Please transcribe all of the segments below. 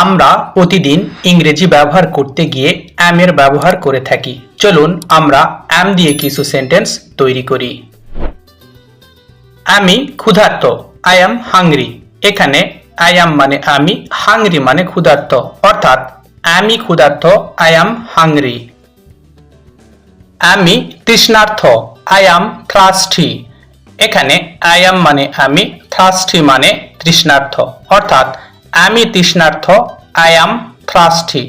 আমরা প্রতিদিন ইংরেজি ব্যবহার করতে গিয়ে am এর ব্যবহার করে থাকি। চলুন আমরা am দিয়ে কিছু সেন্টেন্স তৈরি করি। আমি ক্ষুধার্ত, আই অ্যাম হাংরি। এখানে আই অ্যাম মানে আমি, হাংরি মানে ক্ষুধার্ত। অর্থাৎ আমি ক্ষুধার্ত, আই অ্যাম হাংরি। আমি তৃষ্ণার্থ, আই অ্যাম থ্রাস্টি। এখানে আই অ্যাম মানে আমি, থ্রাস্টি মানে তৃষ্ণার্থ। অর্থাৎ আমি তৃষ্ণার্থ আই অ্যাম থ্রাস্টি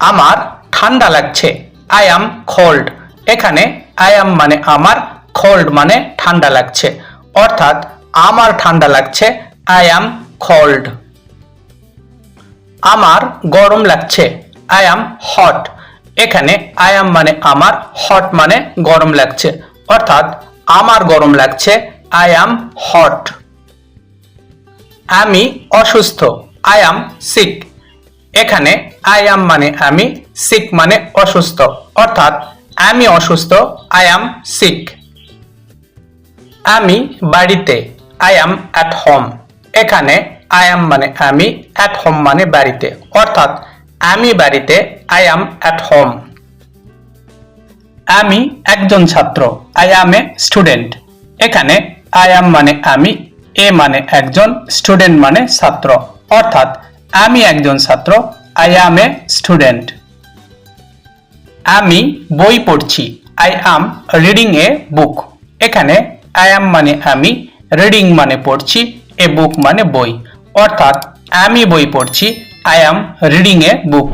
আমার ঠান্ডা লাগছে আই অ্যাম কোল্ড এখানে আই অ্যাম মানে আমার কোল্ড মানে ঠান্ডা লাগছে। অর্থাৎ আমার ঠান্ডা লাগছে আই অ্যাম কোল্ড আমার গরম লাগছে আই অ্যাম হট এখানে আই অ্যাম মানে আমার হট মানে গরম লাগছে। অর্থাৎ আমার গরম লাগছে আই অ্যাম হট আমি অসুস্থ আই অ্যাম সিক এখানে আই অ্যাম মানে আমি সিক মানে অসুস্থ। অর্থাৎ আমি অসুস্থ আই অ্যাম সিক আমি বাড়িতে আই অ্যাম অ্যাট হোম এখানে আই অ্যাম মানে আমি অ্যাট হোম মানে বাড়িতে। অর্থাৎ আমি বাড়িতে আই অ্যাম অ্যাট হোম আমি একজন ছাত্র আই অ্যাম এ স্টুডেন্ট এখানে আই অ্যাম মানে আমি এ মানে একজন স্টুডেন্ট মানে ছাত্র। অর্থাৎ আমি একজন ছাত্র আই অ্যাম এ স্টুডেন্ট আমি বই পড়ছি আই অ্যাম রিডিং এ বুক এখানে আই অ্যাম মানে আমি রিডিং মানে পড়ছি এ বুক মানে বই। অর্থাৎ আমি বই পড়ছি I am reading a book